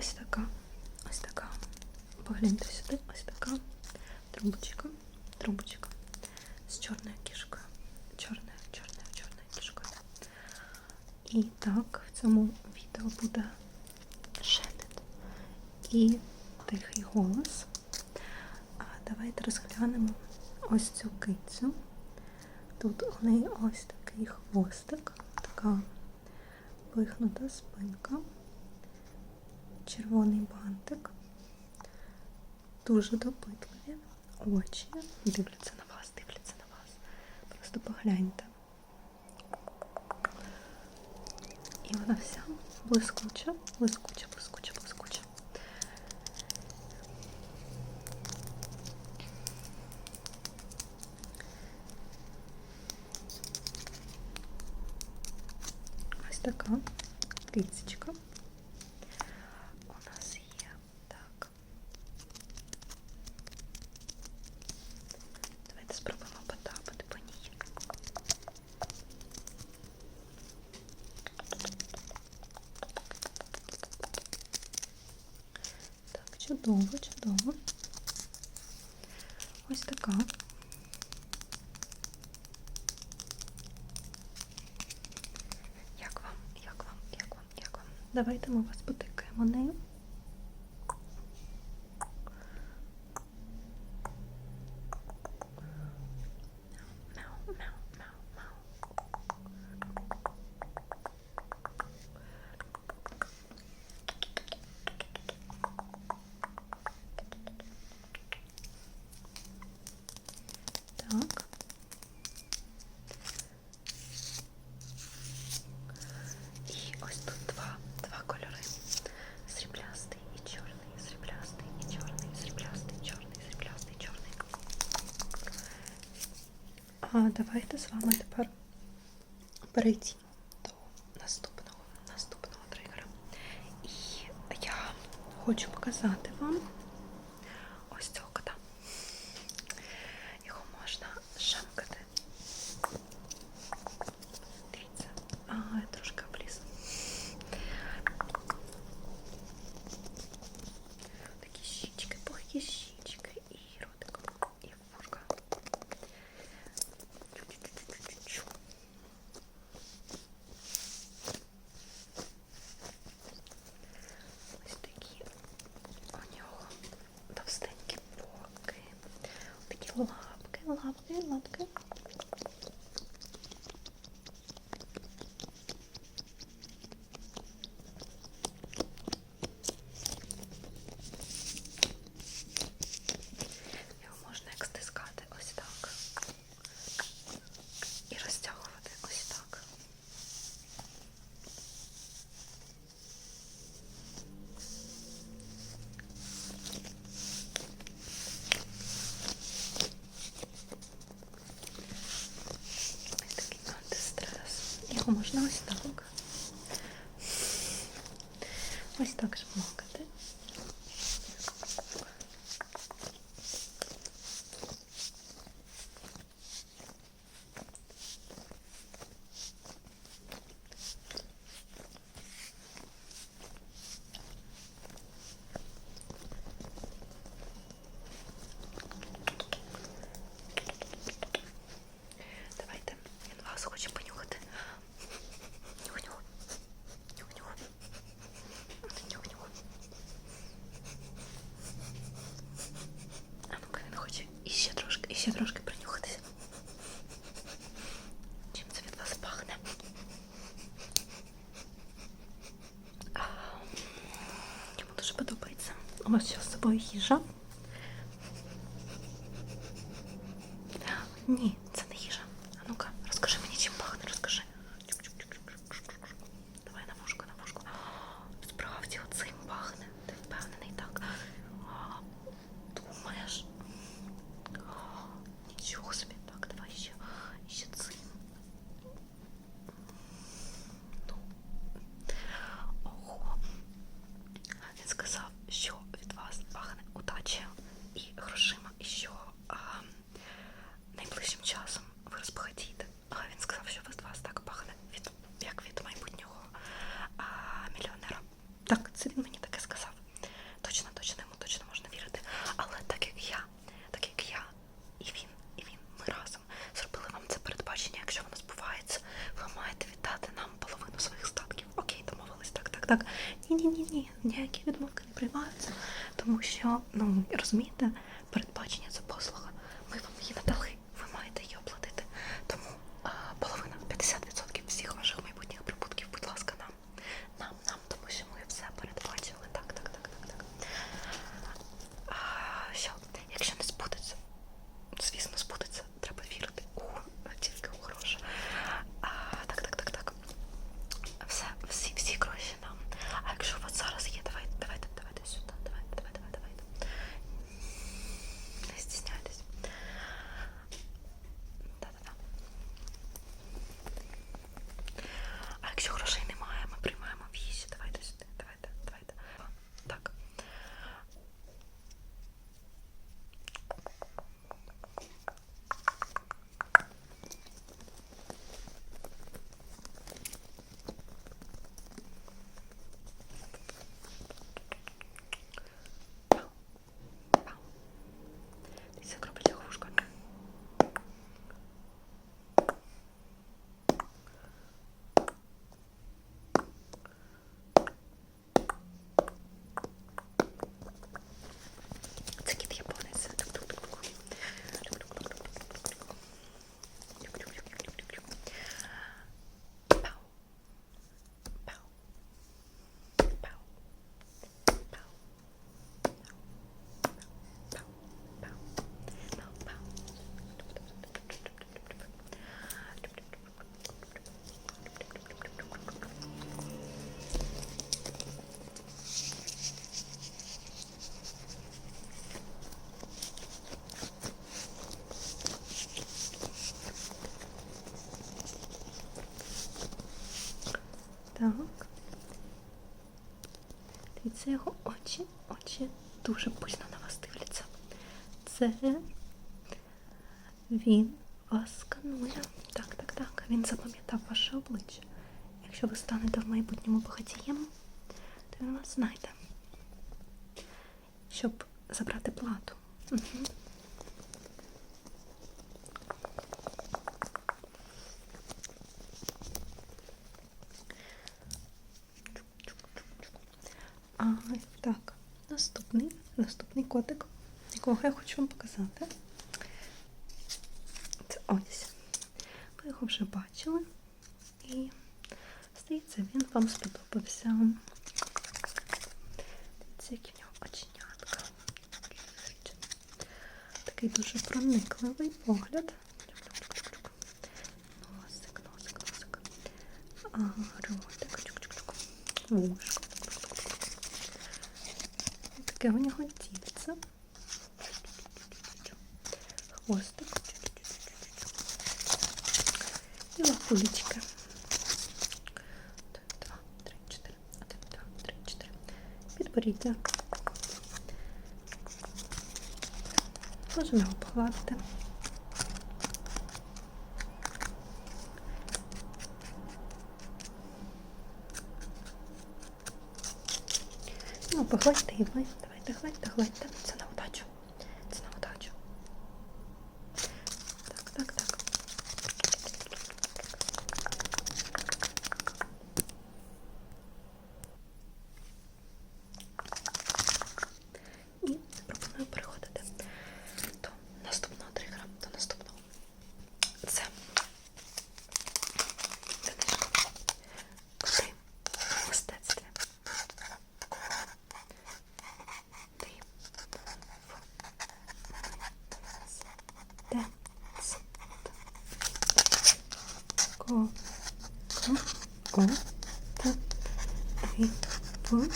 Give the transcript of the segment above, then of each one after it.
ось така, ось така. Погляньте сюди, ось така трубочка, трубочка з чорною кішкою. Чорною, чорною, чорною кішкою. І так, в цьому відео буде шепіт і тихий голос. А давайте розглянемо ось цю кицю. Тут у неї ось такий хвостик, така вигнута спинка, червоний бантик, дуже допитливі очі. Дивляться на вас, дивляться на вас. Просто погляньте. І вона вся блискуча, блискуча, блискуча, блискуча. Ось така кицечка. У нас є так. Давайте спробуємо потапати по ній. Так, чудово, чудово. Ось така. Як вам? Як вам? Як вам? Як вам? Давайте ми вас потикаємо нею. А давайте з вами тепер перейдімо до наступного, наступного тригера. І я хочу показати вам ось цього кота. Його можна шамкати. Дивіться, а, я трошки обліз. Такі щічки, пухкі щічки і ротик, і вушка. Чу-чу-чу-чу-чу. Ось такі у нього товстенькі боки, такі лапки, лапки, лапки. Його можна як стискати ось так. І розтягувати ось так. Ось такий антистрес. Його можна ось так. Ось так жмакати. Давайте він вас хоче понюхати. Нюх-нюх. Нюх-нюх. Нюх-нюх. А ну-ка він хоче іще трошки, іще трошки принюхатися. Чим це від вас пахне? А, Йому дуже подобається. У вас що з собою їжа? Ні, це не їжа. А ну-ка, розкажи мені, чим пахне, розкажи. Чук-чук-чук-чук-чук-чук. Давай на вушку, на вушку. Справді оцим пахне. Ти впевнений так? А, Думаєш? А, Нічого собі. Так, давай ще, ще цим. Ну. Ого. Він сказав, що від вас пахне удачею і грошима, і що а, найближчим часом і він, і він. Ми разом зробили вам це передбачення. Якщо воно збувається, ви маєте віддати нам половину своїх статків. Окей, домовились. Так, так, так. Ні, ні, ні, ні. Ніякі відмовки не приймаються. Тому що, ну розумієте, Дивіться його очі, очі дуже пильно на вас дивляться. Це він вас сканує. Так, так, так. Він запам'ятав ваше обличчя. Якщо ви станете в майбутньому багатієм, то він вас знайде. Щоб забрати плату. Угу. А, так, наступний, наступний котик, якого я хочу вам показати. Це ось. Ви його вже бачили. І, здається, він вам сподобався. Дивіться, які в нього оченятка. Такий дуже проникливий погляд. Носик, носик, носик. А, ротик. Чук-чук-чук. Вушко. Таке у нього тільце. Хвостик. І. Один, два, три, чотири. Один, два, три, чотири. Підборіддя. Можемо його погладити. Ну, погладьте і ви. Давайте, гладьте, гладьте. Це на удачу. Це на удачу. Так, так, так. І пропоную переходити до наступного тригера, до наступного. Це книжка. Коти в мистецтві. Ти в мистецтві. Ко. Ко. О. Та. І. В.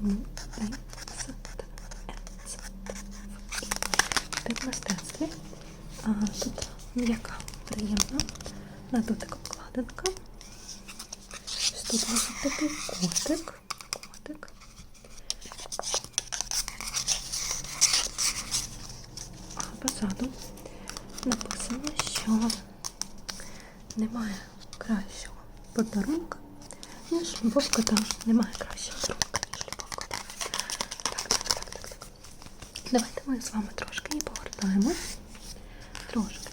М. І. С. Т. Е. Ц. Т. В. І. Ти в мистецтві. А, тут м'яка, приємна. На дотик обкладинка. Ось Тут нас такий котик. Котик. А позаду написано, що немає кращого подарунка, ніж любов кота. Немає кращого подарунка, ніж любов. Так, так, так, так, так. Давайте ми з вами трошки її погортаємо. flor.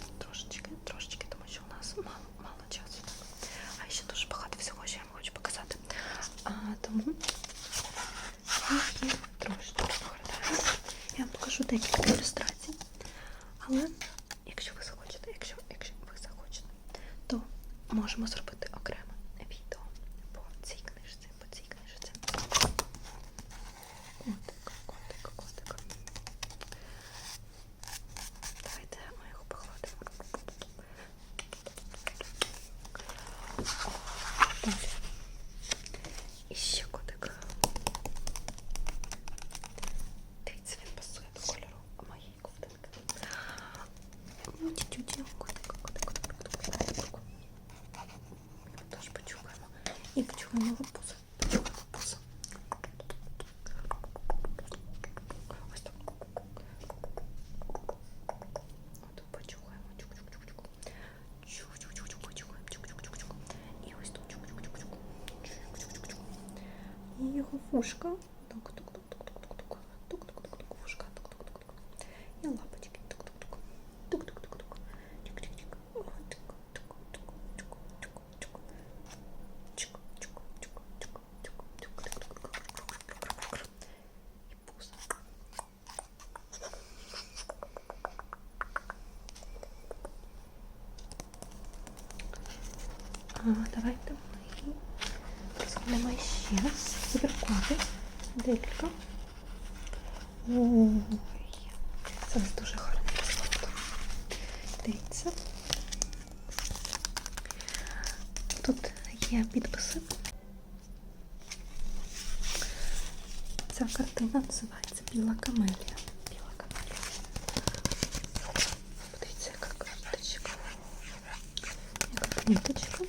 вушка. тук лапочки. тук тук тук тук тик тик тик тук тук тук тук тук тук чик чик чик чик чик декілька. Ой, тоже дуже гарне рисунок. Тут є підписи. Ця картина називається Біла камелія. Біла камелія. Подивіться, яка карточка. Яка кніточка.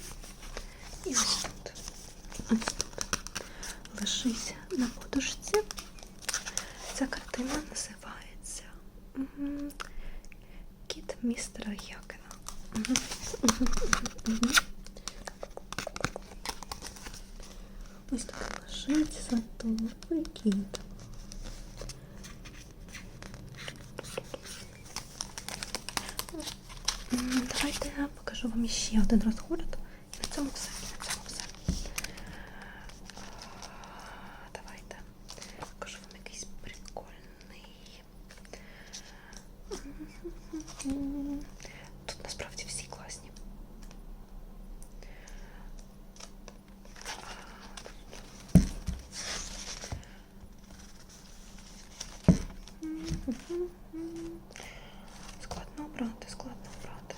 Складно обрати, складно обрати.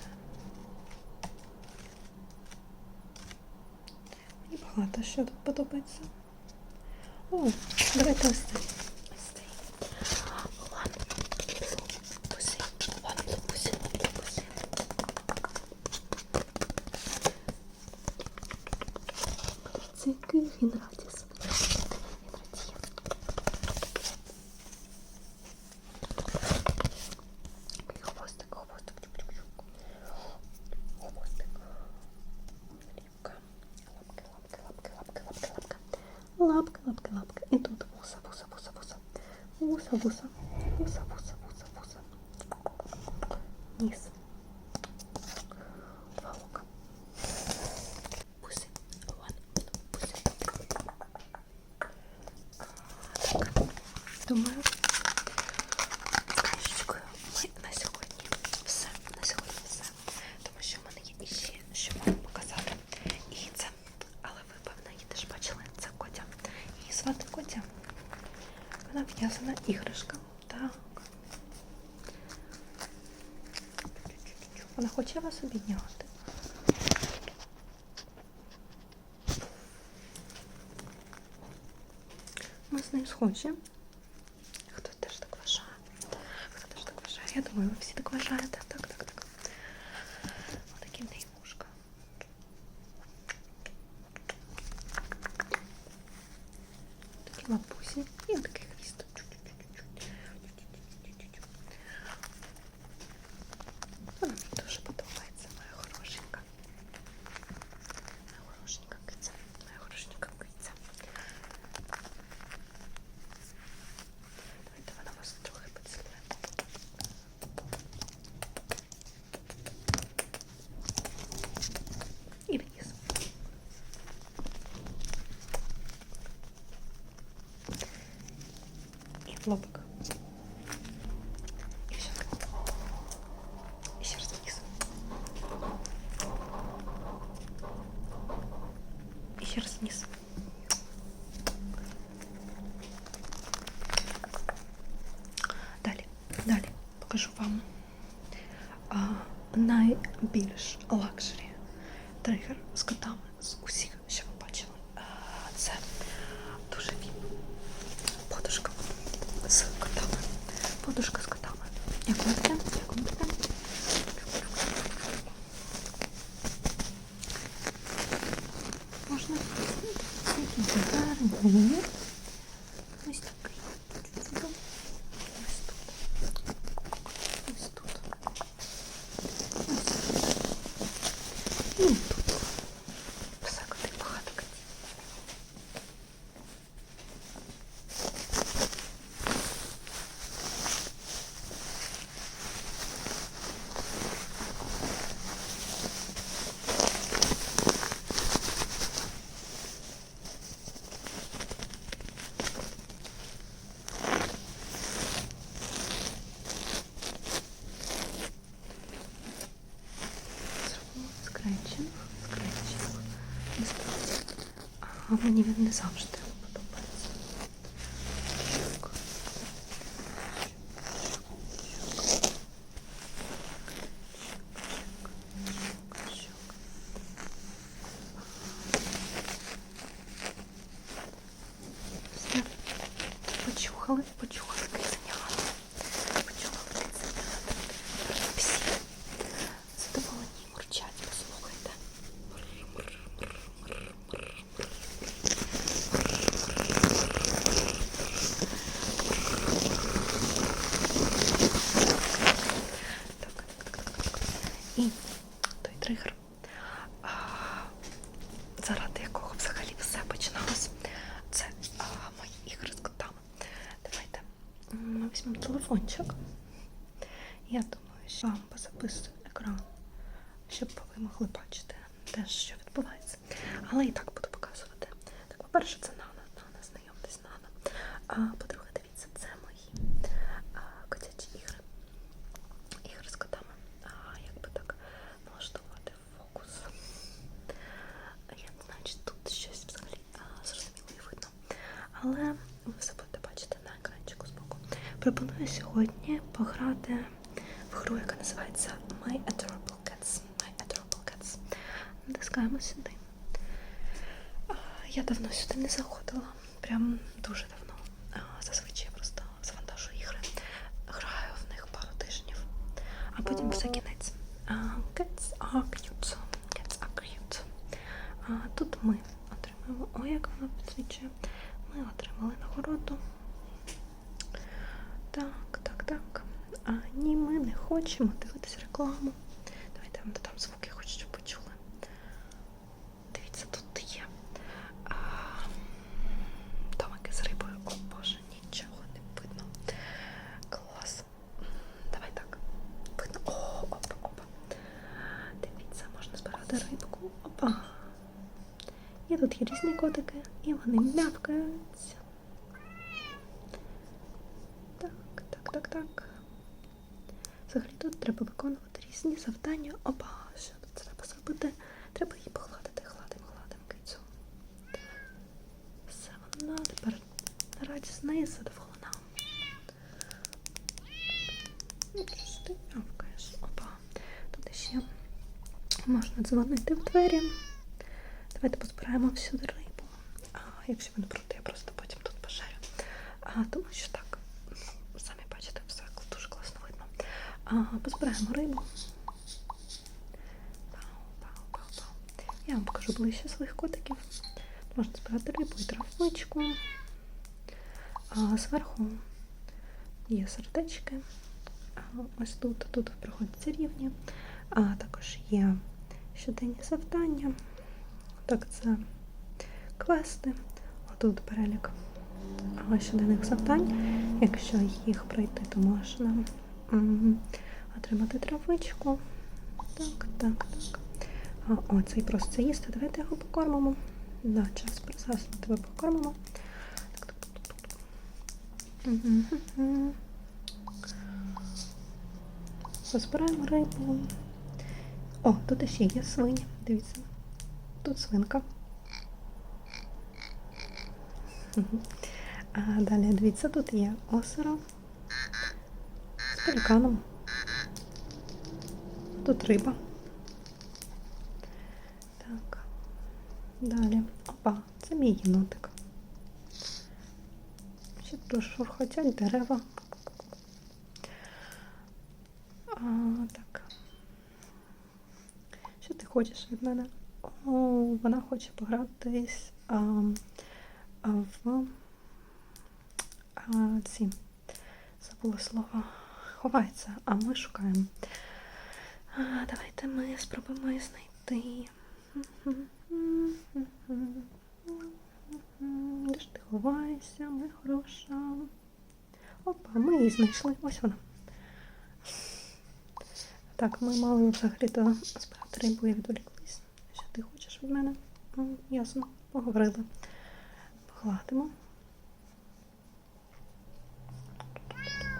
Мені багато що тут подобається. О, давайте останній. Yes. Треба собі Мы Ми з ним схожі. Хто теж так вважає? Кто теж так вважає? Я думаю, вы все так вважаєте. Так, так, так. Отакий в неї мушка. Такі лапусі. Далі, покажу вам а, найбільш лакшері тригер з котами з усіх, що ви бачили. А, це дуже. Подушка з котами. Подушка з котами. Як вам таке? Як вам таке? Можна який гарний. Ось такий. Ось тут. Ось тут. Ось. І тут. Все коти багато котів. Зробимо скретчинг, скретчинг. Насправді, а мені він не завжди подобається. Щук. Щук, щук, щук. Все. Почухали, почухали киценята. Почухали киценята. Всі задоволені мурчать, послухайте. Так, так, так, так, так. І той тригер, а, заради якого взагалі все починалось, це а, мої ігри з котами. Давайте м, візьмемо телефончик. Я думаю, що вам позаписую екран, щоб ви могли бачити те, що відбувається. Але і так буду показувати. Так, по-перше, це Нана. Нана, знайомтесь, Нана. А по-друге, дивіться, це мої а, котячі ігри. Ігри з котами. А, як би так налаштувати фокус. Я не знаю, чи тут щось взагалі а, зрозуміло і видно. Але ви все будете бачити на екранчику збоку. Пропоную сьогодні пограти в гру, яка називається My Adorable Cats. My Adorable Cats. Натискаємо сюди. Я давно сюди не заходила. Прям дуже давно. Зазвичай я просто завантажу ігри. Граю в них пару тижнів. А потім все кінець. Cats are cute. Cats are cute. Тут ми отримаємо. Ой, як воно підсвічує. Ми отримали нагороду. Так. А ні, ми не хочемо дивитися рекламу. Давайте я вам додам звуки, хоч щоб почули. Дивіться, тут є а, домики з рибою. О боже, нічого не видно. Клас. Давай так. Видно. О, опа, опа. Дивіться, можна збирати рибку. Опа. І тут є різні котики, і вони м'явкаються. Так, так, так, так. Взагалі тут треба виконувати різні завдання. Опа, що тут треба зробити? Треба її погладити, гладим, гладим кицю. Все вона тепер радісна і задоволена. Ну? Опа. Тут ще можна дзвонити в двері. Давайте позбираємо всюди рибу. А, якщо ви не проти, я просто потім тут пожарю. А, тому що так, самі бачите, все дуже класно видно. А, позбираємо рибу. Я вам покажу ближче своїх котиків. Можна збирати рибу і травичку. А, зверху є сердечки. Ось тут, тут проходяться рівні. А також є щоденні завдання. Так, це квести. Отут перелік щоденних завдань. Якщо їх пройти, то можна отримати травичку. Так, так, так. А, о, цей просто їсти. Давайте його покормимо. Да, час присаснути тебе покормимо. Так, так, так, так, мгм. Рибу. О, тут ще є свині. Дивіться. Тут свинка. А далі дивіться, тут є озеро пеліканом. Тут риба. Так. Далі. Опа, це мій єнотик. Ще тут шурхотять дерева. А, так. Що ти хочеш від мене? О, вона хоче погратись а, а, в а, ці. Забула слово. Ховається, а ми шукаємо. А, давайте ми спробуємо її знайти. Де ж ти ховаєшся, моя хороша? Опа, ми її знайшли. Ось вона. Так, ми мали взагалі-то збирати рибу і відволіклись. Що ти хочеш від мене? Ясно, поговорили. Погладимо. А, та-та.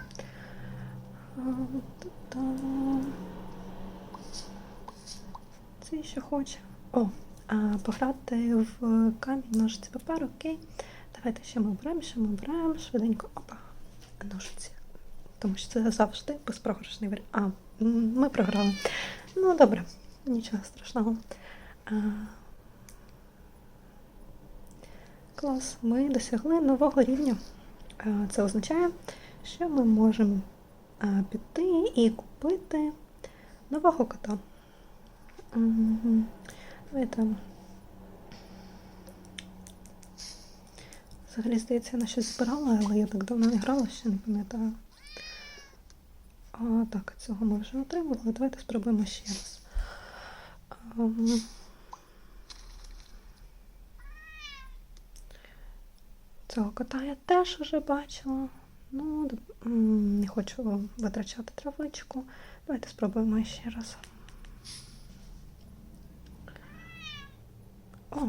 Це ще хоче. О, а, пограти в камінь, ножиці папер, окей. Давайте ще ми обираємо, ще ми обираємо, швиденько. Опа, ножиці. Тому що це завжди безпрограшний варіант. А, ми програли. Ну, добре, нічого страшного. А, клас, ми досягли нового рівня. Це означає, що ми можемо піти і купити нового кота. Давайте. Взагалі, здається, я на щось збирала, але я так давно не грала, що не пам'ятаю. А, так, цього ми вже отримали. Давайте спробуємо ще раз. Ам. Цього кота я теж вже бачила. Ну, не хочу витрачати травичку. Давайте спробуємо ще раз. О,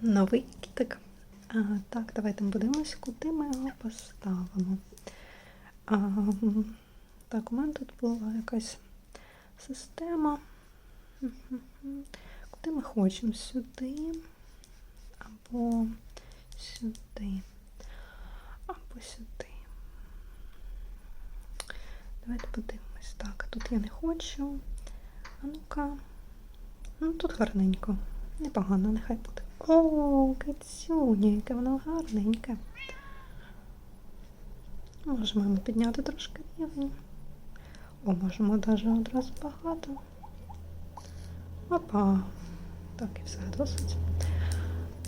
новий кітик. А, так, давайте подивимось, куди ми його поставимо. А, так, у мене тут була якась система. Куди ми хочемо? Сюди або сюди, або сюди. Давайте подивимось. Так, тут я не хочу. А ну-ка. Ну, тут гарненько. Непогано, нехай буде. О, кицюня, яке воно гарненьке. Можемо підняти трошки рівень. О, можемо навіть одразу багато. Опа. Так, і все досить.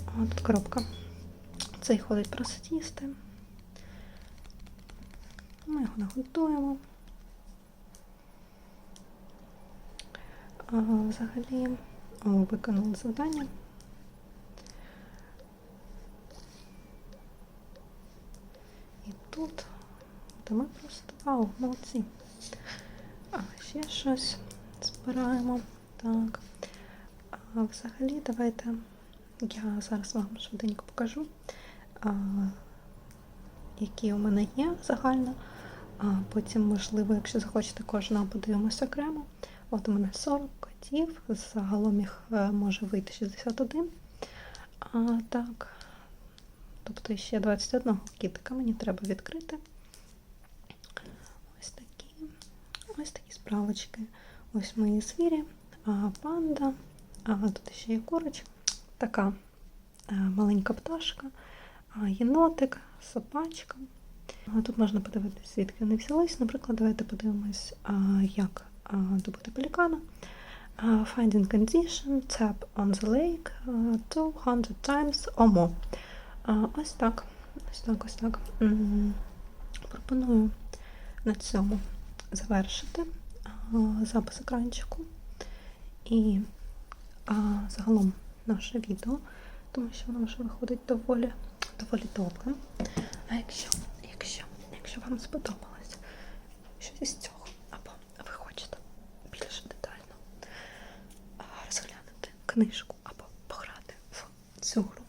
О, тут коробка. Цей ходить просить їсти. Ми його наготуємо. Взагалі, виконали завдання. І тут, та ми просто вау, молодці. А ще щось збираємо. Так. А, взагалі, давайте я зараз вам швиденько покажу, а, які у мене є загально. А потім, можливо, якщо захочете кожного, подивимося окремо. От у мене 40 котів, загалом їх е, може вийти 61. А, так. Тобто ще 21 кітика мені треба відкрити. Ось такі. Ось такі справочки. Ось мої звірі, а, панда, а, тут ще є курочка, така е, маленька пташка, а, єнотик, собачка. Тут можна подивитися, звідки вони взялись. Наприклад, давайте подивимось, як а, добути пелікана. Finding condition, tap on the lake 200 times or more. Ось так. Ось так, ось так. Пропоную на цьому завершити запис екранчику і загалом наше відео, тому що воно вже виходить доволі, доволі довго. А якщо, якщо, якщо вам сподобалось щось із цього, або ви хочете більш детально а, розглянути книжку або пограти в цю гру,